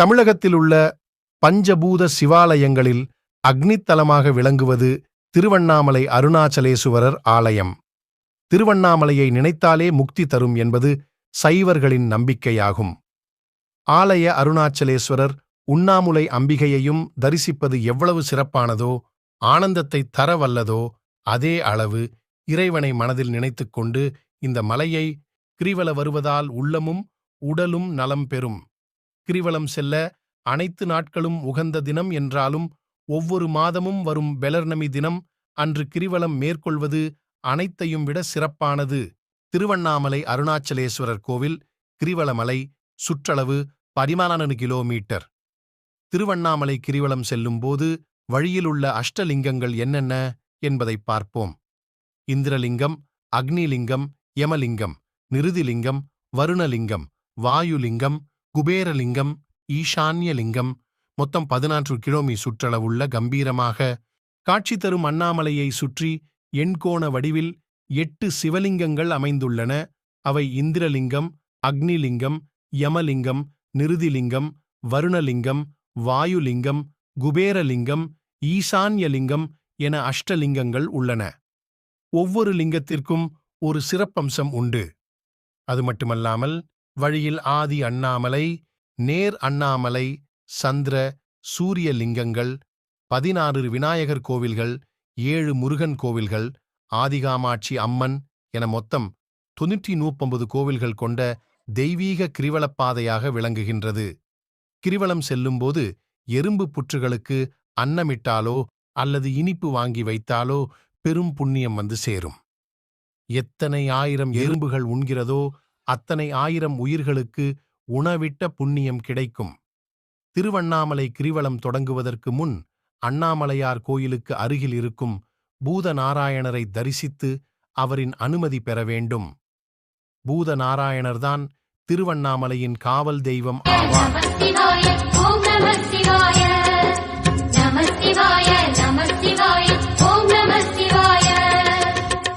தமிழகத்தில் உள்ள பஞ்சபூத சிவாலயங்களில் அக்னித்தலமாக விளங்குவது திருவண்ணாமலை அருணாச்சலேசுவரர் ஆலயம். திருவண்ணாமலையை நினைத்தாலே முக்தி தரும் என்பது சைவர்களின் நம்பிக்கையாகும். ஆலய அருணாச்சலேஸ்வரர் உண்ணாமுலை அம்பிகையையும் தரிசிப்பது எவ்வளவு சிறப்பானதோ ஆனந்தத்தை தரவல்லதோ அதே அளவு இறைவனை மனதில் நினைத்துக்கொண்டு இந்த மலையை கிரிவல வருவதால் உள்ளமும் உடலும் நலம் பெறும். கிரிவலம் செல்ல அனைத்து நாட்களும் உகந்த தினம் என்றாலும் ஒவ்வொரு மாதமும் வரும் பெலர்நமி தினம் அன்று கிரிவலம் மேற்கொள்வது அனைத்தையும் விட சிறப்பானது. திருவண்ணாமலை அருணாச்சலேஸ்வரர் கோவில் கிரிவலமலை சுற்றளவு பதினாலு கிலோமீட்டர். திருவண்ணாமலை கிரிவலம் செல்லும்போது வழியிலுள்ள அஷ்டலிங்கங்கள் என்னென்ன என்பதை பார்ப்போம். இந்திரலிங்கம் அக்னிலிங்கம் யமலிங்கம் நிருதிலிங்கம் வருணலிங்கம் வாயுலிங்கம் குபேரலிங்கம் ஈசான்யலிங்கம் மொத்தம் பதினான்கு கிலோமீ சுற்றளவுள்ள கம்பீரமாக காட்சி தரும் அண்ணாமலையை சுற்றி எண்கோண வடிவில் எட்டு சிவலிங்கங்கள் அமைந்துள்ளன. அவை இந்திரலிங்கம் அக்னிலிங்கம் யமலிங்கம் நிருதிலிங்கம் வருணலிங்கம் வாயுலிங்கம் குபேரலிங்கம் ஈசான்யலிங்கம் என அஷ்டலிங்கங்கள் உள்ளன. ஒவ்வொரு லிங்கத்திற்கும் ஒரு சிறப்பம்சம் உண்டு. அது மட்டுமல்லாமல் வழியில் ஆதி அண்ணாமலை நேர் அண்ணாமலை சந்திர சூரிய லிங்கங்கள் பதினாறு விநாயகர் கோவில்கள் ஏழு முருகன் கோவில்கள் ஆதிகாமாட்சி அம்மன் என மொத்தம் தொன்னூற்றி நூப்பொன்பது கோவில்கள் கொண்ட தெய்வீக கிரிவலப்பாதையாக விளங்குகின்றது. கிரிவலம் செல்லும்போது எறும்பு புற்றுகளுக்கு அன்னமிட்டாலோ அல்லது இனிப்பு வாங்கி வைத்தாலோ பெரும் புண்ணியம் வந்து சேரும். எத்தனை ஆயிரம் எறும்புகள் உண்கிறதோ அத்தனை ஆயிரம் உயிர்களுக்கு உணவிட்ட புண்ணியம் கிடைக்கும். திருவண்ணாமலை கிரிவலம் தொடங்குவதற்கு முன் அண்ணாமலையார் கோயிலுக்கு அருகில் இருக்கும் பூதநாராயணரை தரிசித்து அவரின் அனுமதி பெற வேண்டும். பூதநாராயணர்தான் திருவண்ணாமலையின் காவல் தெய்வம் ஆவார்.